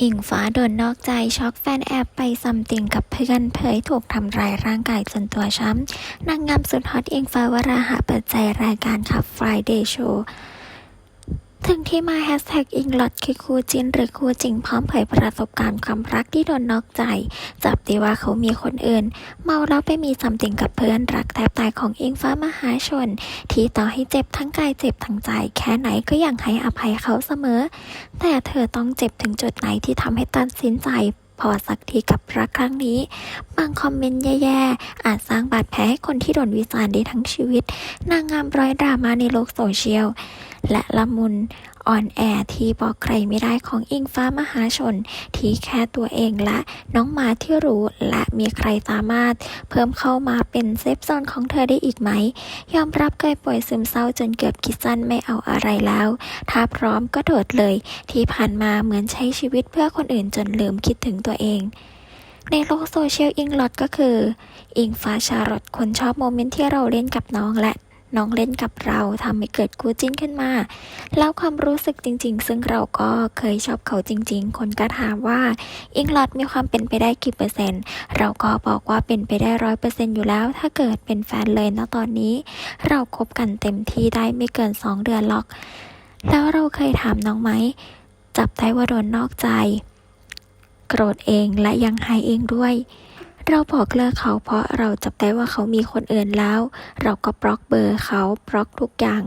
อิงฟ้าโดนนอกใจช็อกแฟนแอบไปซัมติงกับเพื่อนเผยถูกทำร้ายร่างกายจนตัวช้ำนางงามสุดฮอตอิงฟ้าวราหะเปิดใจรายการขับ Friday Show ที่มาแฮชแท็กอิงลอดคือคู่จินหรือคู่จริงพร้อมเผยประสบการณ์ความรักที่โดนนอกใจ จับได้ว่าเขามีคนอื่น เมาแล้วไปมีซัมติงกับเพื่อนรักแทบตายของอิงฟ้ามหาชน ที่ต่อให้เจ็บทั้งกายเจ็บทั้งใจ แค่ไหนก็ยังให้อภัยเขาเสมอ แต่เธอต้องเจ็บถึงจุดไหนที่ทำให้ตัดสินใจพอสักทีกับรักครั้งนี้ บางคอมเมนต์แย่ๆ อาจสร้างบาดแผลให้คนที่โดนวิจารณ์ได้ทั้งชีวิต นางงามร้อยดราม่าในโลกโซเชียล และละมุน อ่อนแอที่บอกใครไม่ได้ของอิงฟ้ามหาชน ที่แค่ตัวเองและน้องหมาที่รู้และมีใครสามารถ เพิ่มเข้ามาเป็นเซฟโซนของเธอได้อีกไหม ยอมรับเคยป่วยซึมเศร้าจนเกือบคิดสั้นไม่เอาอะไรแล้ว ถ้าพร้อมก็โดดเลย ที่ผ่านมาเหมือนใช้ชีวิตเพื่อคนอื่นจนลืมคิดถึงตัวเองในโลกโซเชียลอิงลอดก็คือ อิงฟ้าชารอตคนชอบโมเมนต์ที่เราเล่นกับน้องและ น้องเล่นกับเราทำให้เกิดคู่จิ้นขึ้นมาแล้วความรู้สึกจริง ๆ ซึ่งเราก็เคยชอบเขาจริง ๆ คนก็ถามว่า อิงลอดมีความเป็นไปได้กี่เปอร์เซ็นต์ เราก็บอกว่าเป็นไปได้ร้อยเปอร์เซ็นต์อยู่แล้ว ถ้าเกิดเป็นแฟนเลยนะตอนนี้ เราคบกันเต็มที่ได้ไม่เกินสองเดือนหรอก แล้วเราเคยถามน้องไหมจับได้ว่าโดนนอกใจ โกรธเองและยังหายเองด้วย เราบอกเลิกเขาเพราะเราจับได้ว่าเขามีคนอื่นแล้ว เราก็บล็อกเบอร์เขาบล็อกทุกอย่าง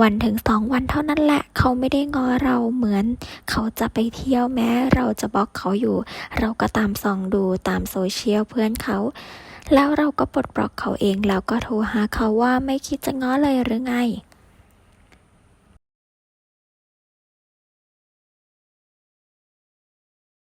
วันถึงสองวันเท่านั้นแหละ เขาไม่ได้งอเราเหมือน เขาจะไปเที่ยวแม้ เราจะบล็อกเขาอยู่ เราก็ตามส่องดูตามโซเชียลเพื่อนเขาแล้วเราก็ปลดบล็อกเขาเองแล้วก็โทรหาเขาว่าไม่คิดจะง้อเลยหรือไง